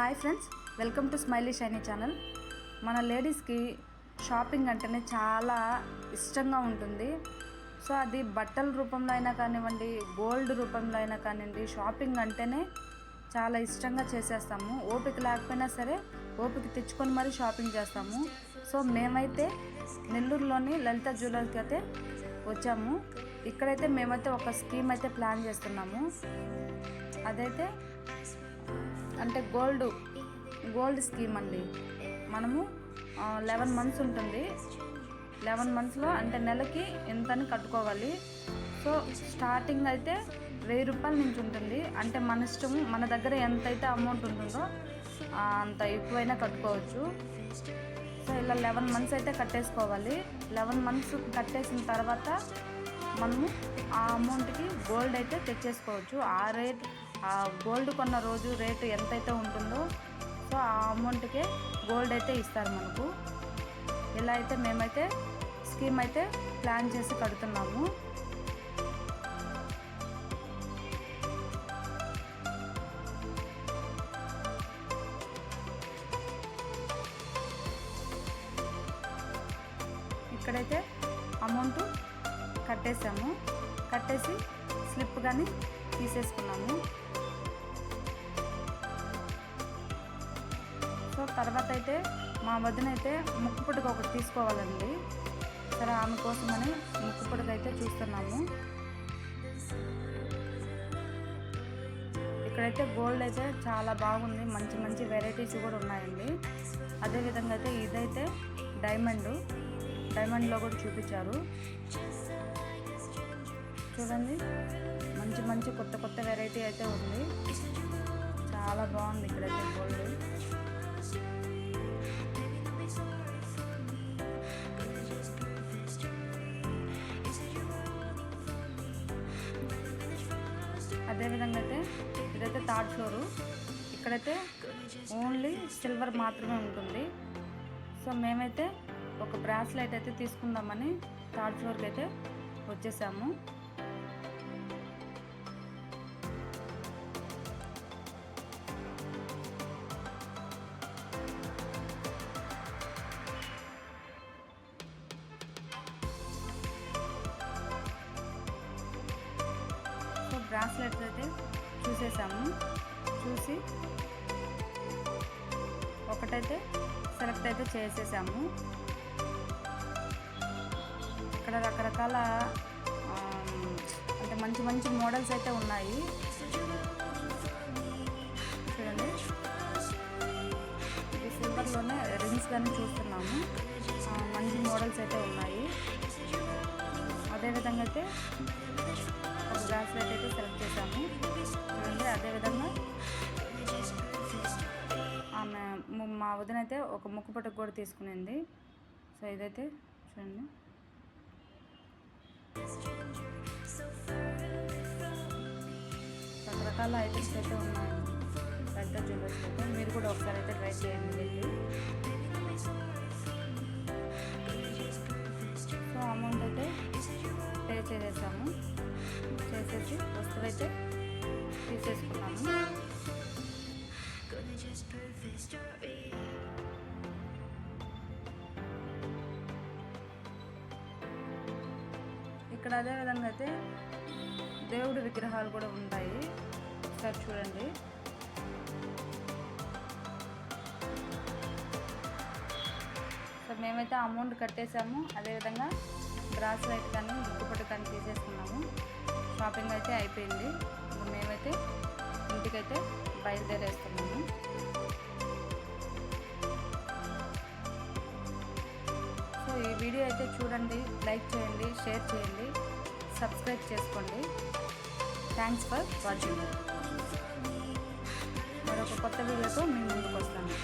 Hi friends welcome to smiley shiny channel. మన లేడీస్కి shopping అంటేనే చాలా ఇష్టంగా ఉంటుంది. సో అది బట్టల రూపంలో అయినా కానివ్వండి గోల్డ్ రూపంలో అయినా కానివ్వండి షాపింగ్ అంటేనే చాలా ఇష్టంగా చేసేస్తాము. ఓపిక లేకపోయినా సరే ఓపిక తెచ్చుకొని మరీ షాపింగ్ చేస్తాము. సో మేమైతే నెల్లూరులోని లలిత జ్యువెలర్స్కి అయితే వచ్చాము. ఇక్కడైతే మేమైతే ఒక స్కీమ్ అయితే ప్లాన్ చేస్తున్నాము. అదైతే అంటే గోల్డ్ గోల్డ్ స్కీమ్ అండి. మనము లెవెన్ మంత్స్ ఉంటుంది. లెవెన్ మంత్స్లో అంటే నెలకి ఎంతని కట్టుకోవాలి. సో స్టార్టింగ్ అయితే వెయ్యి రూపాయల నుంచి ఉంటుంది. అంటే మన ఇష్టము మన దగ్గర ఎంత అయితే అమౌంట్ ఉంటుందో అంత ఎక్కువైనా కట్టుకోవచ్చు. సో ఇలా లెవెన్ మంత్స్ అయితే కట్టేసుకోవాలి. లెవెన్ మంత్స్ కట్టేసిన తర్వాత మనము ఆ అమౌంట్కి గోల్డ్ అయితే తెచ్చేసుకోవచ్చు. ఆ రేట్ ఆ గోల్డ్ కొన్న రోజు రేటు ఎంతైతే ఉంటుందో సో ఆ అమౌంట్కే గోల్డ్ అయితే ఇస్తారు మనకు. ఇలా అయితే మేమైతే స్కీమ్ అయితే ప్లాన్ చేసి కడుతున్నాము. ఇక్కడైతే అమౌంట్ కట్టేసాము. కట్టేసి స్లిప్ కానీ తీసేసుకున్నాము. తర్వాత అయితే మా వదిన అయితే ముక్కు పుట్టుక ఒకటి తీసుకోవాలండి. సరే ఆమె కోసమని ముక్కు పుట్టుక అయితే చూస్తున్నాము. ఇక్కడైతే గోల్డ్ అయితే చాలా బాగుంది. మంచి మంచి వెరైటీస్ కూడా ఉన్నాయండి. అదేవిధంగా అయితే ఇదైతే డైమండ్. డైమండ్లో కూడా చూపించారు. చూడండి. మంచి మంచి కొత్త కొత్త వెరైటీ అయితే ఉంది. చాలా బాగుంది ఇక్కడైతే గోల్డ్. అదేవిధంగా అయితే ఇదైతే థర్డ్ ఫ్లోరు ఇక్కడైతే ఓన్లీ సిల్వర్ మాత్రమే ఉంటుంది. సో మేమైతే ఒక బ్రాస్లైట్ అయితే తీసుకుందామని థర్డ్ ఫ్లోర్కి అయితే వచ్చేసాము. బ్రాస్లెట్స్ అయితే చూసేసాము. చూసి ఒకటైతే సెలెక్ట్ అయితే చేసేసాము. ఇక్కడ రకరకాల అంటే మంచి మంచి మోడల్స్ అయితే ఉన్నాయి. చూడండి. ఇది సిల్వర్లోనే రింగ్స్ కానీ చూస్తున్నాము. మంచి మోడల్స్ అయితే ఉన్నాయి. అదేవిధంగా అయితే ఒక బ్రాస్లెట్ అదేవిధంగా ఆమె మా వదిన అయితే ఒక ముక్కు పట్టుకు కూడా తీసుకునింది. సో ఇదైతే చూడండి. రకరకాల ఐటమ్స్ అయితే ఉన్నాయి. పెద్ద జ్యువెలర్స్ అయితే. మీరు కూడా ఒకసారి అయితే ట్రై చేయండి. Story. ఇక్కడ అదే విధంగా అయితే దేవుడి విగ్రహాలు కూడా ఉంటాయి. ఒకసారి చూడండి. సో మేమైతే అమౌంట్ కట్టేసాము. అదేవిధంగా బ్రాస్లైట్ కానీ ముక్కుపట్టు కానీ తీసేసుకున్నాము. షాపింగ్ అయితే అయిపోయింది. మేమైతే ఇంటికైతే బయలుదేరేస్తున్నాము. సో ఈ వీడియో అయితే చూడండి లైక్ చేయండి షేర్ చేయండి సబ్స్క్రైబ్ చేసుకోండి. థ్యాంక్స్ ఫర్ వాచింగ్ మరొక కొత్త వీడియోతో మీ ముందుకు వస్తాను.